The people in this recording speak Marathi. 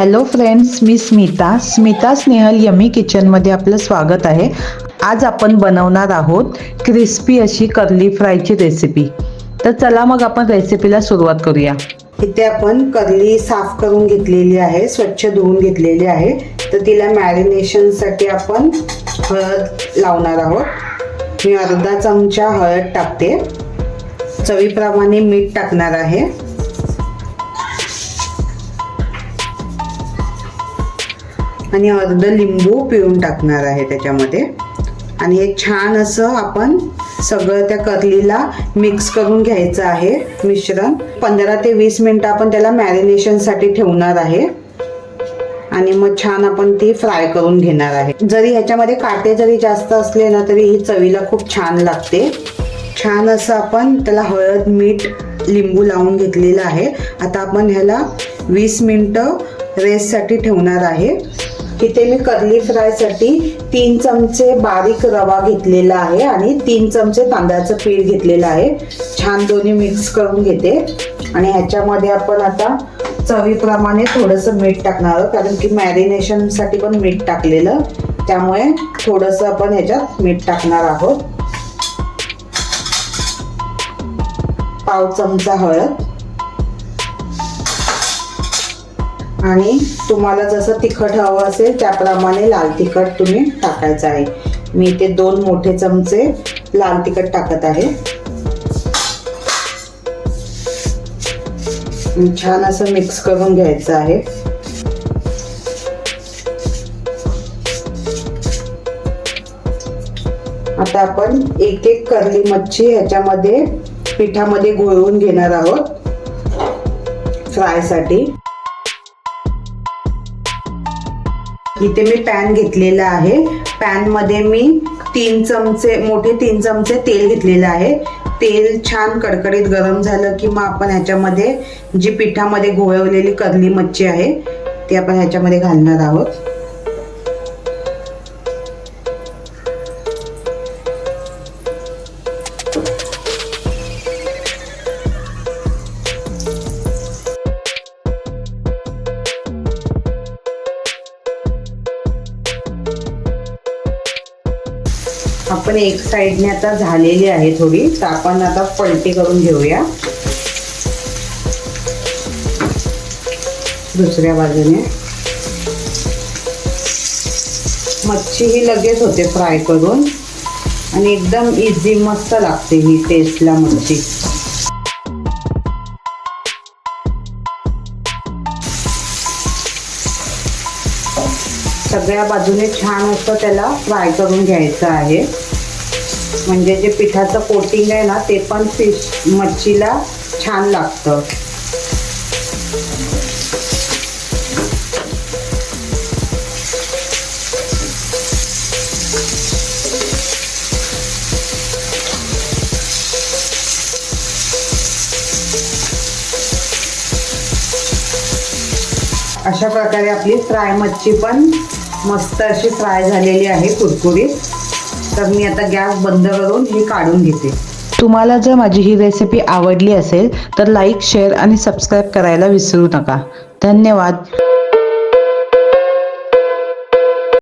हॅलो फ्रेंड्स मी स्मिता. स्मिता स्नेहल यमी किचनमध्ये आपलं स्वागत आहे. आज आपण बनवणार आहोत क्रिस्पी अशी कर्ली फ्रायची रेसिपी तर चला मग आपण रेसिपीला सुरुवात करूया. इथे आपण कर्ली साफ करून घेतलेली आहे स्वच्छ धुवून घेतलेली आहे. तर तिला मॅरिनेशनसाठी आपण हळद लावणार आहोत. मी अर्धा चमचा हळद टाकते. चवीप्रमाणे मीठ टाकणार आहे. आणि अर्ध लिंबू पिळून टाकणार आहे त्याच्यामध्ये. आणि हे छान असं आपण सगळं त्या करलीला मिक्स करून घ्यायचं आहे मिश्रण. पंधरा ते वीस मिनटं आपण त्याला मॅरिनेशनसाठी ठेवणार आहे. आणि मग छान आपण ती फ्राय करून घेणार आहे. जरी ह्याच्यामध्ये काटे जरी जास्त असले ना तरी ही चवीला खूप छान लागते. छान असं आपण त्याला हळद मीठ लिंबू लावून घेतलेलं आहे. आता आपण ह्याला वीस मिनटं रेससाठी ठेवणार आहे. इथे मी कर्ली फ्रायसाठी तीन चमचे बारीक रवा घेतलेला आहे आणि तीन चमचे तांदळाचं पीठ घेतलेलं आहे. छान दोन्ही मिक्स करून घेते. आणि ह्याच्यामध्ये आपण आता चवीप्रमाणे थोडंसं मीठ टाकणार आहोत कारण की मॅरिनेशनसाठी पण मीठ टाकलेलं. त्यामुळे थोडंसं आपण ह्याच्यात मीठ टाकणार आहोत. पाव चमचा हळद. आणि तुम्हाला जसं तिखट हवं असेल त्याप्रमाणे लाल तिखट तुम्ही टाकायचं आहे. मी इथे दोन मोठे चमचे लाल तिखट टाकत आहे. छान असं मिक्स करून घ्यायचं आहे. आता आपण एक एक करली मच्छी ह्याच्यामध्ये पिठामध्ये घोळवून घेणार आहोत. फ्रायसाठी. इथे मी पॅन घेतलेला आहे. पॅनमध्ये मी तीन चमचे मोठे तीन चमचे तेल घेतलेलं आहे. तेल छान कडकडीत गरम झालं की मग आपण ह्याच्यामध्ये जी पिठामध्ये घोळवलेली करली मच्छी आहे ती आपण ह्याच्यामध्ये घालणार आहोत. आपण एक साईडने आता झालेली आहे थोडी तर आपण आता पलटी करून घेऊया. दुसऱ्या बाजूने. मच्छी ही लगेच होते फ्राय करून. आणि एकदम इझी मस्त लागते ही टेस्टला मच्छी. सगळ्या बाजूने छान असं त्याला फ्राय करून घ्यायचं आहे. म्हणजे जे पिठाचं कोटिंग आहे ना ते पण फिश मच्छीला छान लागतं. अशा प्रकारे आपली फ्राय मच्छी पण मस्त अशी फ्राय झालेली आहे कुरकुरीत. तर मी आता गॅस बंद करून ही काढून घेते. तुम्हाला जर माझी ही रेसिपी आवडली असेल तर लाईक शेअर आणि सबस्क्राईब करायला विसरू नका. धन्यवाद.